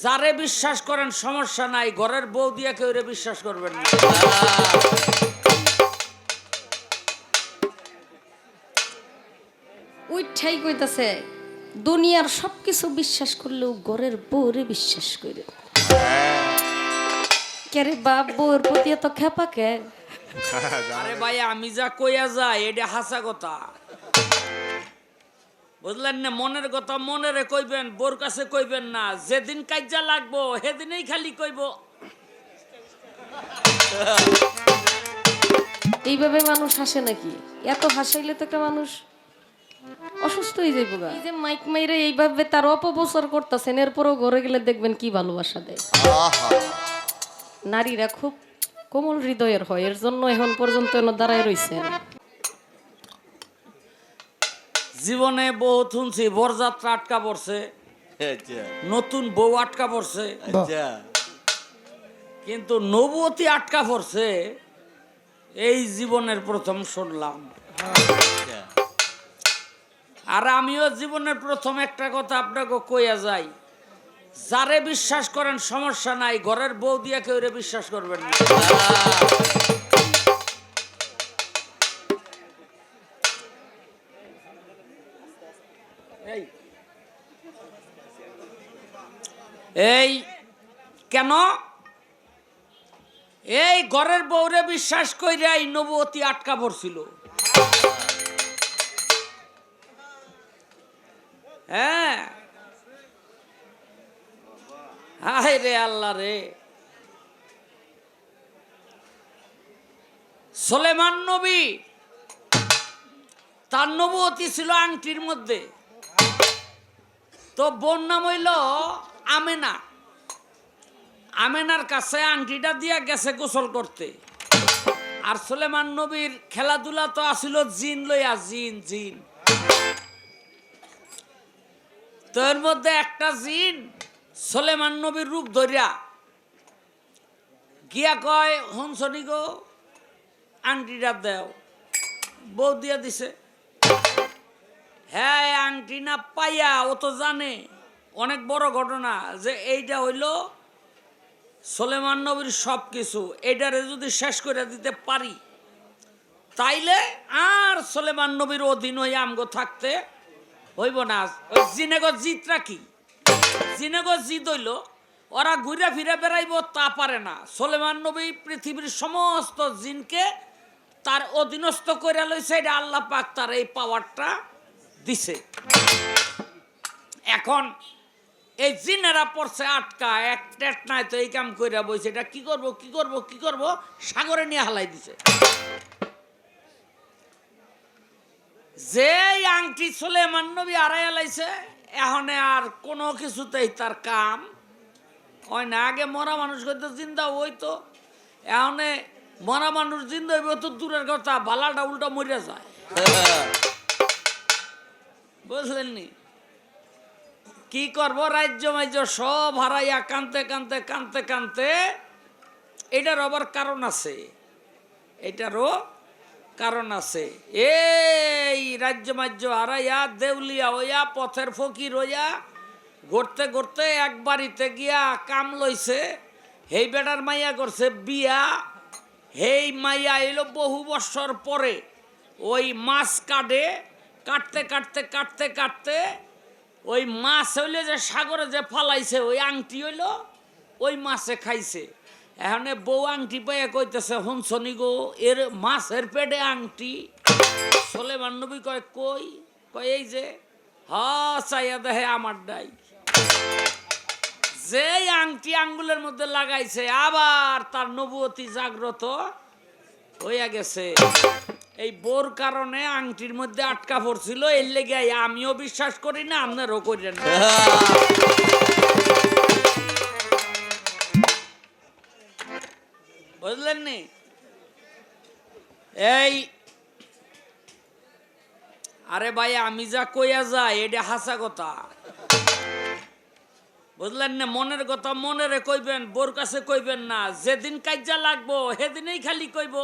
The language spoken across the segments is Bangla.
যারে বিশ্বাস করেন সমস্যা নাই ঘরের বউ দিয়া কেউ বিশ্বাস করবেন না। উইঠাই কইতাছে দুনিয়ার সব কিছু বিশ্বাস করলেও ঘরের বউরে বিশ্বাস করে কেরে বাপ বউর প্রতি এত খেপা কে? আরে ভাই আমি যা কইয়া যাই এটা হাসা কথা। বুঝলেন না মনের কথা মনেরে কইবেন বোর কাছে কইবেন না যেদিন কাজা লাগবো সেদিনেই খালি কইব। এইভাবে মানুষ হাসে নাকি? এত হাসাইলে তো একটা মানুষ অসুস্থ হয়ে যাইব গা। এই যে মাইক মাইরে এইভাবে তার অপপ্রচার করতেছেন এরপরও ঘরে গেলে দেখবেন কি ভালোবাসা দেয়। নারীরা খুব কোমল হৃদয়ের হয় এর জন্য এখন পর্যন্ত এনে দাঁড়ায় রইছেন। জীবনে বহুত শুনছি বরযাত্রা আটকা পড়ছে। আচ্ছা। নতুন বউ আটকা পড়ছে। আচ্ছা। কিন্তু নবতী আটকা পড়ছে এই জীবনের প্রথম শুনলাম। আচ্ছা। আর আমিও জীবনের প্রথম একটা কথা আপনাকে কইয়া যাই। যারে বিশ্বাস করেন সমস্যা নাই ঘরের বউ দিয়া কেউ রে বিশ্বাস করবেন না। এই। এই, কেন? এই ঘরের বউরে বিশ্বাস কইরাই নবতী আটকা পড়ছিল। হ্যাঁ। হায় রে আল্লাহ রে। সোলেমান নবী, তার নবতী ছিল আংটির মধ্যে। তো বোন নাম হইল আমেনা। আমেনার কাছে আংটিটা দিয়া গেছে গোসল করতে। আর সোলেমান নবীর খেলাধুলা তো আসিল জিন লইয়া, জিন জিন। তো এর মধ্যে একটা জিন সোলেমান নবীর রূপ ধরিয়া গিয়া কয় হংসনি গো, আংটিটা দেও। বউ দিয়া দিছে। হ্যাঁ আংটি না পাইয়া, ও তো জানে। অনেক বড় ঘটনা যে এইটা হইল সোলেমান নবীর সব কিছু এইটারে যদি শেষ করে দিতে পারি, তাইলে আর সোলেমান নবীর অধীন হয়ে আমগো থাকতে হইব না। ওই জিনেগো জিতরা কি? জিনেগো জিত হইল, ওরা ঘুরে ফিরে বেড়াইব তা পারে না। সোলেমান নবী পৃথিবীর সমস্ত জিনকে তার অধীনস্থ করে লইছে, এটা আল্লাহ পাক তার এই পাওয়ারটা দিছে। এখন এই জিনেরা পড়ছে আটকা, এক টেট নাই তো এই কাম কইরা বইছে, এটা কি করব কি করব কি করব? সাগরে নিয়ে হালাই দিছে। যে আংটি সুলেমান নবী আড়াই লাইছে, এখন আর কোনো কিছুতেই তার কাম হয় না। আগে মরা মানুষ হয়তো জিন্দা হইতো। এখন মরা মানুষ জিন্দা হইব তো দূরের কথা, বালাটা উল্টা মরিয়া যায়। বুঝলেন নি কি করব? রাজ্য মাজ্য সব হারাইয়া কানতে কানতে কানতে কানতে এটার আবার কারণ আছে। এটারও কারণ আছে। এই রাজ্য মাজ্য হারাইয়া, দেউলিয়া হইয়া, পথের ফকির হইয়া, ঘুরতে ঘুরতে এক বাড়িতে গিয়া কাম লইছে, হেই বেটার মাইয়া করছে বিয়া, হেই মাইয়া এলো বহু বছর পরে, ওই মাছ কাটে কাটতে কাটতে কাটতে কাটতে ওই মাছ হইলে যে সাগরে যে ফালাইছে, ওই আংটি হইল, ওই মাছে খাইছে। এখানে বউ আংটি পাইয়া কইতেছে হনসনি গো, এর মাছের পেটে আংটি? চলে বান্ধবী কয়, কই? কয়, এই যে, হ, চাইয়া দেহে আমার ডাই যে আংটি আঙ্গুলের মধ্যে লাগাইছে, আবার তার নবুয়তি জাগ্রত হইয়া গেছে। এই বোর কারণে আংটির মধ্যে আটকা পড়ছিল, এর লেগে আমিও বিশ্বাস করি না, আপনারও করেন বুঝলেন নি? এই, আরে ভাই, আমি যা কইয়া যাই, এটা হাসা কথা। বুঝলেন না? মনের কথা মনেরে কইবেন, বোর কাছে কইবেন না, যেদিন কাজা লাগবো, সেদিনেই খালি কইব।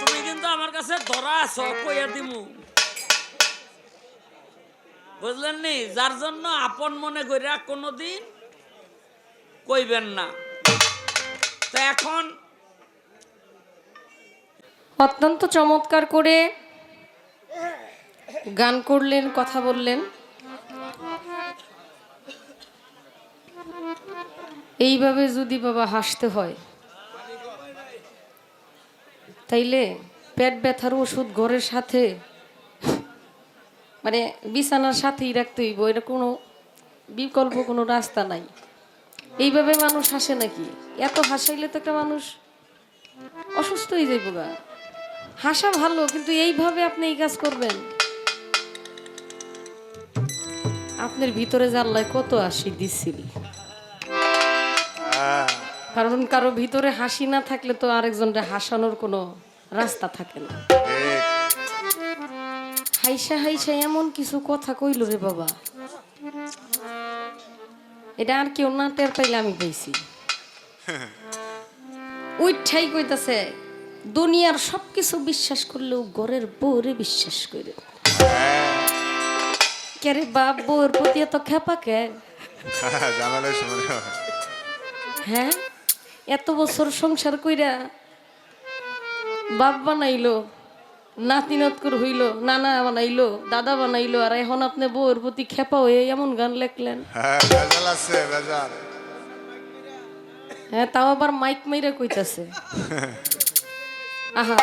তুমি কিন্তু আমার কাছে ধরা আছো, কইয়া দিমু। বুঝলেন নি? যার জন্য আপন মনে কইরা কোনোদিন কইবেন না। তো এখন অত্যন্ত চমৎকার করে গান করলেন, কথা বললেন। এইভাবে যদি বাবা হাসতে হয়, তাইলে পেট ব্যথার ওষুধ ঘরের সাথে মানে বিছানার সাথেই রাখতে হইব, এটা কোনো বিকল্প, কোনো রাস্তা নাই। এইভাবে মানুষ হাসে নাকি? এত হাসাইলে তো একটা মানুষ অসুস্থ হয়ে যাইব গা। হাসা ভালো, কিন্তু এইভাবে আপনি এই কাজ করবেন? আপনার ভিতরে জানলায় কত হাসি দিছিল কারণ কারও ভিতরে হাসি না থাকলে তো আরেকজনটা হাসানোর কোনো রাস্তা থাকে না। হাইসা হাইসা এমন কিছু কথা কইল রে বাবা। এটা আর কেউ না টের পাইলে আমি পাইছি উইঠাই কইতাছে দুনিয়ার সবকিছু বিশ্বাস করলেও ঘরের বউরে বিশ্বাস করে কেরে বাপ বউর প্রতি এত খেপা কে? হ্যাঁ? এত বছর সংসার কইরা বাপ বানাইলো নাতি নাতিনতকর হইল নানা বানাইলো দাদা বানাইলো আর এখন আপনি বউর প্রতি খেপা হয়ে এমন গান লেখলেন। হ্যাঁ হ্যাঁ তাও আবার মাইক মাইরা কইতাছে। আহা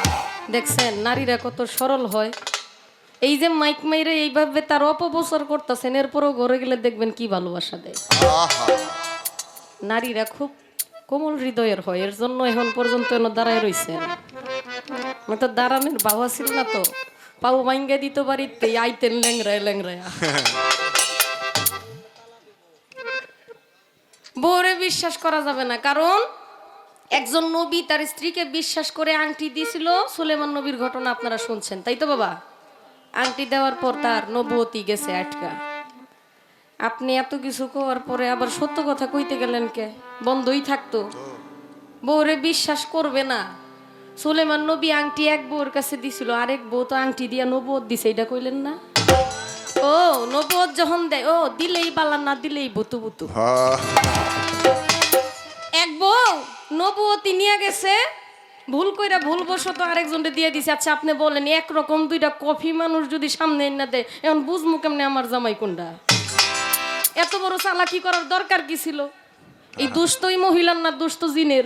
দেখছেন নারীরা কত সরল হয়। এই যে মাইক মাইরে এইভাবে তার অপপ্রচার করতেছেন এরপরও ঘরে গেলে দেখবেন কি ভালোবাসা দেয়। নারীরা খুব কোমল হৃদয়ের হয়, এর জন্য এখন পর্যন্ত এনে দাঁড়ায় রইছেন। আমার তো দাঁড়ানোর বাবা ছিল না তো। পাও মাইঙ্গা দিত বাড়িতে, আইতেন ল্যাংরায় ল্যাংরায় বউরে বিশ্বাস করা যাবে না, কারণ একজন নবী তার স্ত্রীকে বিশ্বাস করে আংটি দিয়েছিল সুলেমান নবীর ঘটনা আপনারা শুনছেন, তাই তো বাবা? আংটি দেওয়ার পর তার নবতী গেছে আটকা। আপনি এত কিছু করার পরে আবার সত্য কথা কইতে গেলেন কে? বন্ধই থাকতো। বউরে বিশ্বাস করবে না। সুলেমান নবী আংটি এক বউর কাছে দিছিল আরেক বউ তো আংটি দিয়া নবদ দিছে এটা কইলেন না? ও নবদ যখন দেয় ও দিলেই বালা না দিলেই বুতু বুতু। হ্যাঁ। এক বউ নবুয়তী নিয়ে গেছে ভুল কইরা ভুল বশত আরেকজনকে দিয়ে দিছে। আচ্ছা আপনি বলেন একরকম দুইটা কফি মানুষ যদি সামনে না দেয় এখন বুঝমু কেমনে আমার জামাই কোনটা এত বড় চালাকি করার দরকার কি ছিল? এই দুষ্ট ওই মহিলার না দুষ্ট জিনের?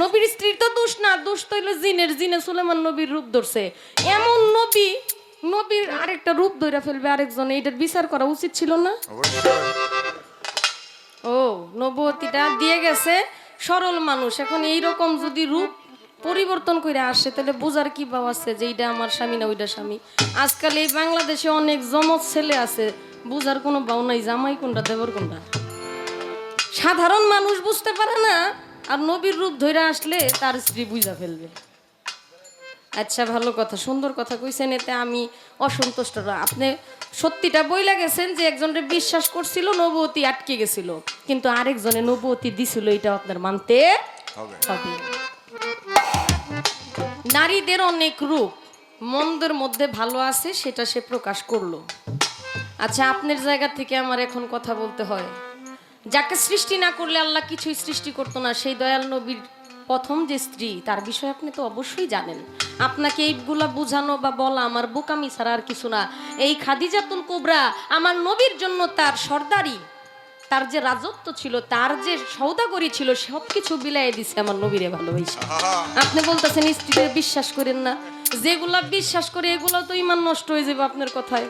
নবীর স্ত্রীর তো দুষ না দুষ তো হইল জিনের। জিনে সুলেমান নবীর রূপ ধরছে। এমন নবী, নবীর আরেকটা রূপ ধরে ফেলবে আরেকজন এইটার বিচার করা উচিত ছিল না? ও নবতিটা দিয়ে গেছে। সরল মানুষ, এখন এই রকম যদি রূপ পরিবর্তন করে আসে, তাহলে বোঝার কি ভাব আছে যে এইটা আমার স্বামী না ওইটা স্বামী? আজকাল এই বাংলাদেশে অনেক জমজ ছেলে আছে বুঝার কোনো বাউ নাই জামাই কোনটা দেবর কোনটা? সাধারণ মানুষ বুঝতে পারে না আর নবীর রূপ ধরে আসলে তার স্ত্রী বুঝা ফেলবে। আচ্ছা ভালো কথা সুন্দর কথা কইছেন এতে আমি অসন্তুষ্ট। আপনি সত্যিটা বইলা গেছেন যে একজনের বিশ্বাস করছিল নবতী আটকে গেছিল। কিন্তু আরেকজনে নবতী দিছিল এটা আপনার মানতে হবে। নারীদের অনেক রূপ মন্দের মধ্যে ভালো আছে সেটা সে প্রকাশ করল। আচ্ছা আপনার জায়গা থেকে আমার এখন কথা বলতে হয়। যাকে সৃষ্টি না করলে আল্লাহ কিছুই সৃষ্টি করতো না, সেই দয়াল নবীর প্রথম যে স্ত্রী, তার বিষয়ে আপনি তো অবশ্যই জানেন। আপনাকে এইগুলা বোঝানো বা বলা আমার বোকামি ছাড়া আর কিছু না। এই খাদিজাতুল কোবরা আমার নবীর জন্য তার সর্দারি, তার যে রাজত্ব ছিল, তার যে সৌদাগরি ছিল সব কিছু বিলাই দিছে আমার নবীরে ভালোবাসা। আপনি বলতেছেন, স্ত্রীদের বিশ্বাস করেন না। যেগুলা বিশ্বাস করে, এগুলো তো ইমান নষ্ট হয়ে যাবে আপনার কথায়।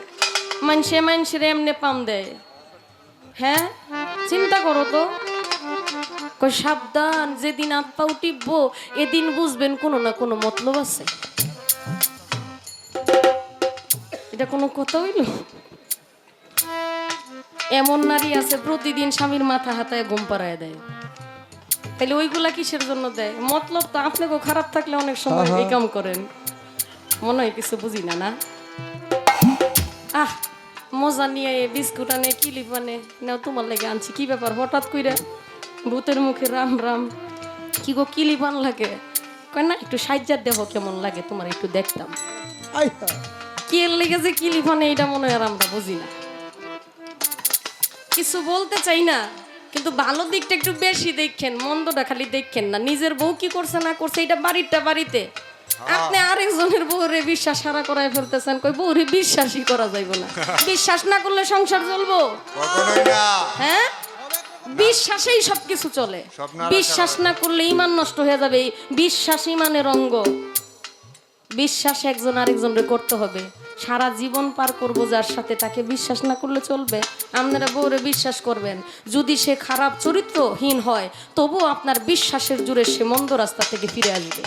মানুষে মানুষের এমনি পাম দেয়। হ্যাঁ? চিন্তা করো তো। সাবধান যেদিন পাও টিপবো এদিন বুঝবেন কোনো না কোনো মতলব আছে। এটা কোনো কথা হইল? এমন নারী আছে প্রতিদিন স্বামীর মাথা হাতায় ঘুম পাড়ায় দেয়। তাহলে ওইগুলা কিসের জন্য দেয়? মতলব তো আপনাকে খারাপ থাকলে অনেক সময় এই কাম করেন। মনে হয় কিছু বুঝি না না? আহ! মজা নিয়ে বিস্কুট আনে কিলিপ আনে। নাও তোমার লেগে আনছি। কি ব্যাপার? হঠাৎ কইরা ভূতের মুখে রাম রাম। কি গো কিলিপ আন লাগে? কয় না একটু সাজ্জার দেহ কেমন লাগে তোমার একটু দেখতাম। কে লেগে যে কিলিফানে এটা মনে হয় আর আমরা বুঝি না। কিছু বলতে চাই না কিন্তু ভালো দিকটা একটু বেশি দেখেন মন্দটা খালি দেখেন না। নিজের বউ কি করছে না করছে এটা বাড়িটা বাড়িতে। আপনি আরেকজনের বউরে বিশ্বাস হারা করায় ফেলতেছেন কই বউরে বিশ্বাসই করা যাইব না। বিশ্বাস না করলে সংসার চলবো? কখনোই না। হ্যাঁ? বিশ্বাসেই সবকিছু চলে। বিশ্বাস না করলে ইমান নষ্ট হয়ে যাবে। বিশ্বাস ইমানের অঙ্গ। বিশ্বাস একজন আরেকজনকে করতে হবে। সারা জীবন পার করব যার সাথে তাকে বিশ্বাস না করলে চলবে। আপনারা বউরে বিশ্বাস করবেন। যদি সে খারাপ চরিত্রহীন হয় তবুও আপনার বিশ্বাসের জুড়ে সে মন্দ রাস্তা থেকে ফিরে আসবে।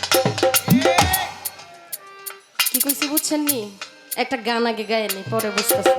কি কইছি বুঝছেন নি? একটা গান আগে গায়ে নি পরে বুঝতেছি।